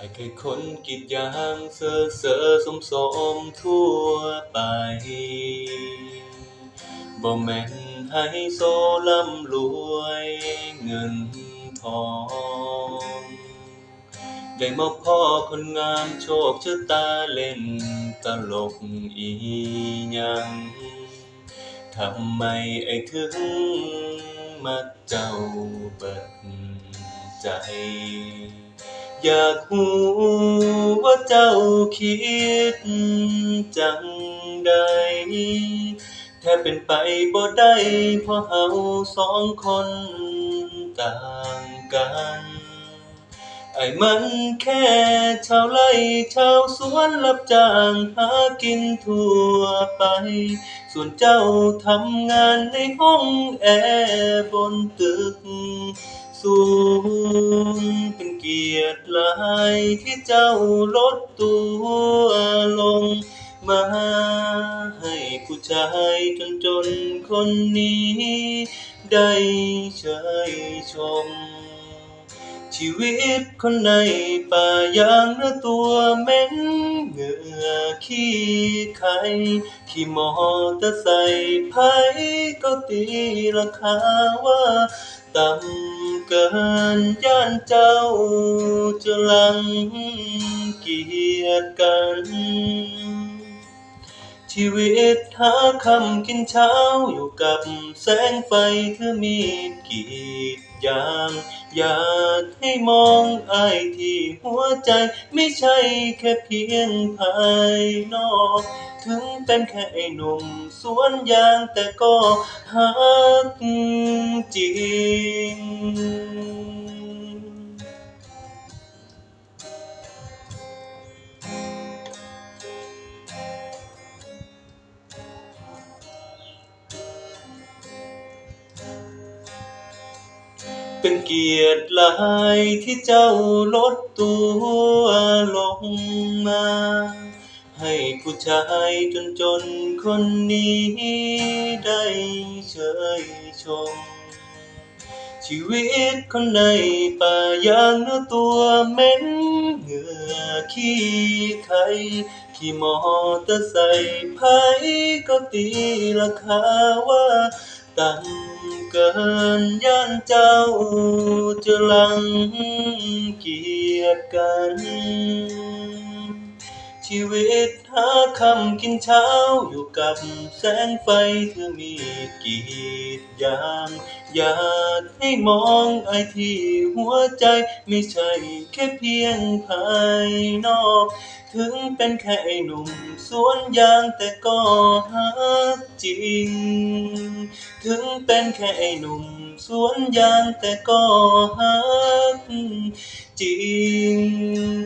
ไอ้แค่คนกรีดยางเซ่อเซ่อสมสมทั่วไปบ่แม่นไฮโซร่ำรวยเงินทองได้มาพ้อคนงามโชคชะตาเล่นตลกอีหยังทำไมไอ้ถึงมักเจ้าเบิดใจ อยากหูว่าเจ้าคิดจังใดแทบเป็นไปบ่ได้เพราะเฮาสองคนต่างกันไอ้มันแค่ชาวไร่ชาวสวนรับจ้างหากินทั่วไป ส่วนเจ้าทำงานในห้องแอร์บนตึกสูงเป็น กียรติหลายที่เจ้าลดตัวลงมาให้ผู้ชายจนจนๆคนนี้ ได้เชยชม ชีวิตคนในป่ายางเนื้อตัวเหม็นเหงื่อขี้ไข่ขี่มอเตอร์ไซค์ไผก็ตีราคาว่าต่ำ เกินย่านเจ้าจะลังเกียดกัน ชีวิตหาคำกินเช้าอยู่กับแสงไฟถือมีกีดยางอยากให้มองอายที่หัวใจไม่ใช่แค่เพียงภายนอก ถึงเป็นแค่ไอ้หนุ่มสวนยางแต่ก็ฮักจริง เป็นเกียรติหลายที่เจ้าลดตัวลงมา ให้ผู้ชายจนจนคนนี้ได้เชยชม ชีวิตคนในป่ายางเนื้อตัวเหม็นเหงื่อขี้ไข่ขี่มอเตอร์ไซค์ไผก็ตีราคาว่าต่ำ เกินย่านเจ้าจะลังเกียดกัน ชีวิตหาคำกินเช้าอยู่กับแสงไฟถือมีกีดยางอยากให้มองไอที่หัวใจไม่ใช่แค่เพียงภายนอก ถึงเป็นแค่ไอหนุ่มสวนยางแต่ก็ฮักจริง เป็นแค่ไอ้หนุ่มสวนยางแต่ก็ฮักจริง